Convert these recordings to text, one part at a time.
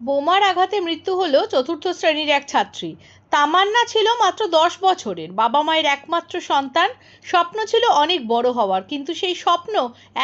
বোমার আঘাতে মৃত্যু হলো চতুর্থ শ্রেণির এক ছাত্রী। তামান্না ছিল মাত্র দশ বছরের। বাবা মায়ের একমাত্র সন্তান। স্বপ্ন ছিল অনেক বড় হওয়ার, কিন্তু সেই স্বপ্ন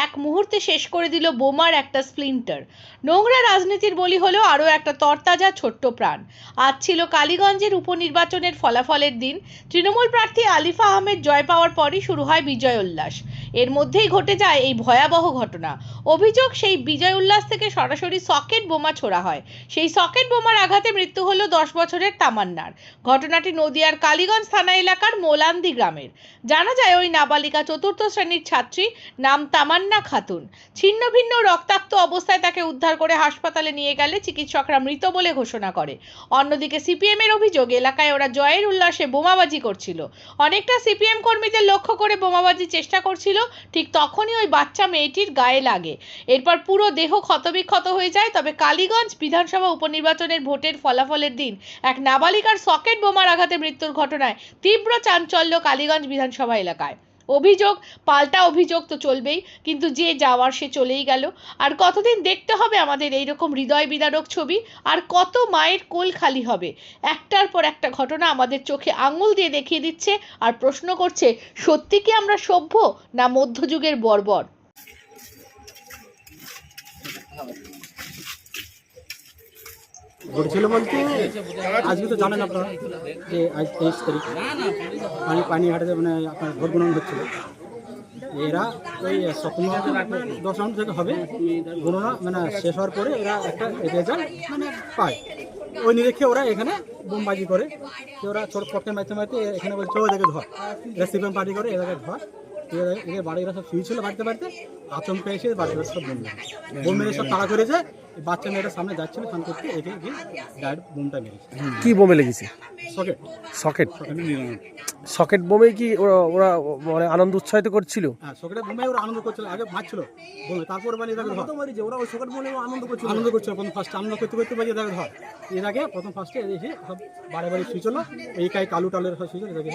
এক মুহূর্তে শেষ করে দিল বোমার একটা স্প্লিন্টার। নোংরা রাজনীতির বলি হলো আরও একটা তরতাজা ছোট্ট প্রাণ। আজ ছিল কালীগঞ্জের উপনির্বাচনের ফলাফলের দিন। তৃণমূল প্রার্থী আলিফা আহমেদ জয় পাওয়ার পরই শুরু হয় বিজয় উল্লাস। এর মধ্যেই ঘটে যায় এই ভয়াবহ ঘটনা। অভিযোগ, সেই বিজয় উল্লাস থেকে সরাসরি সকেট বোমা ছোড়া হয়। সেই সকেট বোমার আঘাতে মৃত্যু হলো দশ বছরের তামান্নার। ঘটনাটি নদিয়ার কালীগঞ্জ থানা এলাকার মোলান্দি গ্রামের। জানা যায় ওই নাবালিকা চতুর্থ শ্রেণির ছাত্রী, নাম তামান্না খাতুন। ছিন্ন ভিন্ন রক্তাক্ত অবস্থায় তাকে উদ্ধার করে হাসপাতালে নিয়ে গেলে চিকিৎসকরা মৃত বলে ঘোষণা করে। অন্যদিকে সিপিএম এর অভিযোগ, এলাকায় ওরা জয়ের উল্লাসে বোমাবাজি করছিল। অনেকটা সিপিএম কর্মীদের লক্ষ্য করে বোমাবাজির চেষ্টা করছিল ঠিক তখনই ওই বাচ্চা মেয়েটির গায়ে লাগে। এরপর পুরো দেহ ক্ষতবিক্ষত হয়ে যায়, তবে কালীগঞ্জ বিধানসভা উপনির্বাচনের ভোটের ফলাফলের দিন এক নাবালিকার সকেট বোমার আঘাতে মৃত্যুর ঘটনায় তীব্র চাঞ্চল্য কালীগঞ্জ বিধানসভা এলাকায়। অভিযোগ, পাল্টা অভিযোগ তো চলবেই, কিন্তু যে যাওয়ার সে চলেই গেল। আর কতদিন দেখতে হবে আমাদের এই রকম হৃদয় বিদারক ছবি? আর কত মায়ের কোল খালি হবে? একটার পর একটা ঘটনা আমাদের চোখে আঙুল দিয়ে দেখিয়ে দিচ্ছে আর প্রশ্ন করছে, সত্যি কি আমরা সভ্য না মধ্যযুগের বর্বর? ঘটেছিল বলতে, আজকে তো জানেন আপনারা যে আজ তেইশ তারিখ, পানি পানিহাটে মানে আপনার ভোট গণনা হচ্ছিল। এরা ওই সপ্তম দশ রাউন্ড থেকে হবে, গণনা মানে শেষ হওয়ার পরে এরা একটা রেজাল্ট মানে পায়। ওই নিরীক্ষে ওরা এখানে বোমবাজি করে ওরা ছোট পটকে মারতে মারতে এখানে বলছে ওদেরকে ধর এরা সিপিএম পার্টি করে এদেরকে ধর এরা- এদের বাড়িরা সব শুয়েছিল বাড়িতে বাড়িতে। আচমকা এসে বাড়িতে সব বোম মেরে বোম মেরে সব তাড়া করেছে এই বাচ্চা মেয়েটা সামনে যাচ্ছিল স্নান করতে একে একে ডাইরেক্ট বোমটা মেরেছে কি বোমে লেগেছে? সকেট। সকেট? সকেট বোমে কি ওরা ওরা মানে আনন্দ উৎসাহিত করছিল? হ্যাঁ সকেটে বোমে ওরা আনন্দ করছিল আগে মারছিল বোমে তারপরে মানে এটাকে ধর। ওরা ওই সকেট বোমে আনন্দ করছিল। আনন্দ করছিল প্রথম ফার্স্ট আনন্দ করতে করতে বাজে এটাকে ধর। এর আগে প্রথম ফার্স্টে এসে সব বাড়ি বাড়ি শুয়েছিল এই কাই কালু টালের সব শুয়েছিল এটাকে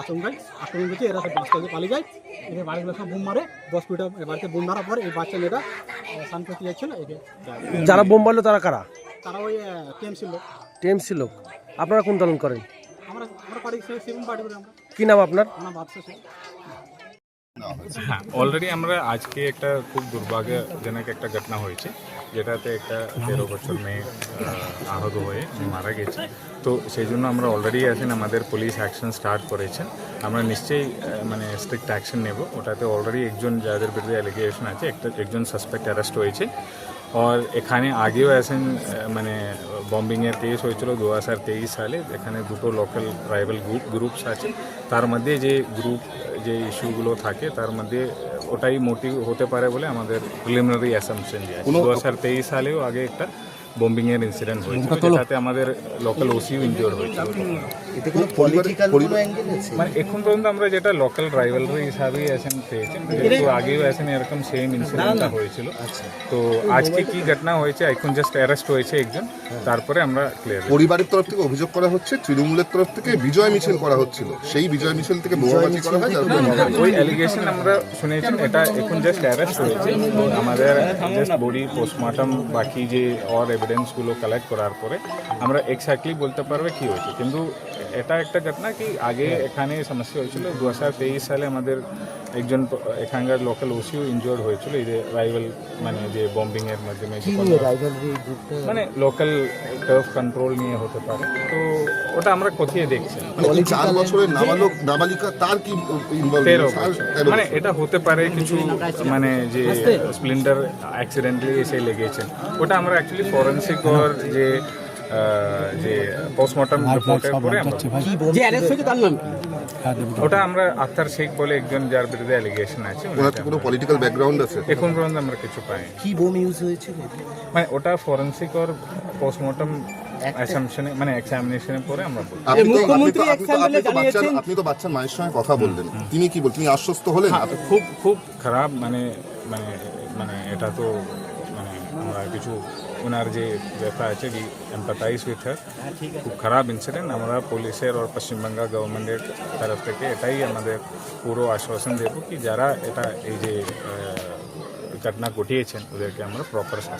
আচমকায় আক্রমণ করছে এরা সব বাচ্চা পালিয়ে যায় এদের বাড়িগুলো সব বোম মারে দশ কুড়িটা বাড়িতে বোম মারার পর এই বাচ্চা মেয়েটা স্নান করতে যাচ্ছিল একে যারা বোম মারলো তারা কারা? তারা ওই টিএমসি লোক। টিএমসি লোক। আপনারা কোন দলন করেন? আমরা আমরা পার্টি সেভেন পার্টি করি আমরা। কি নাম আপনার? আমরা বাদশা শেখ। হ্যাঁ অলরেডি আমরা আজকে একটা খুব দুর্ভাগ্যজনক একটা ঘটনা হয়েছে, যেটাতে একটা তেরো বছর মেয়ে আহত হয়ে মারা গেছে। তো সেই জন্য আমরা অলরেডি আছেন আমাদের পুলিশ অ্যাকশন স্টার্ট করেছেন আমরা নিশ্চয়ই মানে স্ট্রিক্ট অ্যাকশন নেব। ওটাতে অলরেডি একজন যাদের বিরুদ্ধে অ্যালিগেশন আছে, একটা, একজন সাসপেক্ট অ্যারেস্ট হয়েছে। আর এখানে আগেও আছেন মানে বম্বিংয়ের কেস হয়েছিল দু হাজার তেইশ সালে এখানে দুটো লোকাল ট্রাইবাল গ্রুপ গ্রুপস আছে। তার মধ্যে যে গ্রুপ যে ইস্যুগুলো থাকে তার মধ্যে ওটাই মোটিভ হতে পারে বলে আমাদের প্রিলিমিনারি অ্যাসামশন যে দু হাজার তেইশ সালেও আগে একটা বোম্বিংয়ের এর ইনসিডেন্ট হয়েছিল তাতে আমাদের লোকাল ওসিও ইনজিওর হয়েছিল। মানে এখন পর্যন্ত আমরা যেটা লোকাল রাইভালরি হিসাবেই আছেন পেয়েছেন যেহেতু আগেও আছেন এরকম সেম ইনসিডেন্টটা হয়েছিল। তো আজকে কি ঘটনা হয়েছে? এখন জাস্ট অ্যারেস্ট হয়েছে একজন তারপরে আমরা ক্লিয়ার পরিবারের তরফ থেকে অভিযোগ করা হচ্ছে তৃণমূলের তরফ থেকে বিজয় মিছিল করা হচ্ছিল। সেই বিজয় মিছিল থেকে বোমাবাজি করা হয়। ওই অ্যালিগেশন আমরা শুনেছেন এটা এখন জাস্ট অ্যারেস্ট হয়েছে। আমাদের জাস্ট বডি পোস্টমর্টম বাকি যে অর এভিডেন্সগুলো কালেক্ট করার পরে আমরা এক্স্যাক্টলি বলতে পারবে কি হয়েছে। কিন্তু এটা একটা ঘটনা কি আগে এখানে সমস্যা হয়েছিল দু হাজার তেইশ সালে আমাদের একজন এখানকার লোকাল ওসিও ইনজোর্ড হয়েছিল এই যে রাইভাল মানে যে বম্বিং এর মাধ্যমে মানে লোকাল টার্ফ কন্ট্রোল নিয়ে হতে পারে। তো ওটা আমরা কোথায় দেখছি। মানে চার বছরের নাবালক নাবালিকা তার কি ইনভলভ তেরো বছর। মানে এটা হতে পারে কিছু মানে যে স্প্লিন্ডার অ্যাক্সিডেন্টলি এসে লেগেছে। ওটা আমরা অ্যাকচুয়ালি ফরেন্সিক ওর যে যে পোস্টমর্টম রিপোর্টের পরে ওটা আমরা আক্তার শেখ বলে একজন যার বিরুদ্ধে অ্যালিগেশন আছে ওনার কোনো পলিটিক্যাল ব্যাকগ্রাউন্ড আছে? এখন পর্যন্ত আমরা কিছু পাই কি বোম ইউজ হয়েছিল মানে ওটা ফরেন্সিক ওর পোস্টমর্টম অ্যাসামশনে মানে এক্সামিনেশনের পরে আমরা আপনি তো- আপনি তো- আপনি তো- বাচ্চার বাচ্চার মায়ের সঙ্গে কথা বললেন। তিনি কি বল তিনি আশ্বস্ত হলেন? হ্যাঁ, খুব খুব খারাপ মানে মানে মানে এটা তো আমরা কিছু ওনার যে ব্যথা আছে উই এম্পাথাইজ উইথ হার খুব খারাপ ইনসিডেন্ট আমরা পুলিশের আর পশ্চিমবঙ্গ গভর্নমেন্টের তরফ থেকে এটাই আমাদের পুরো আশ্বাসন দেব কি যারা এটা এই যে আহ, ঘটনা ঘটিয়েছেন ওদেরকে আমরা প্রপার শাস্তি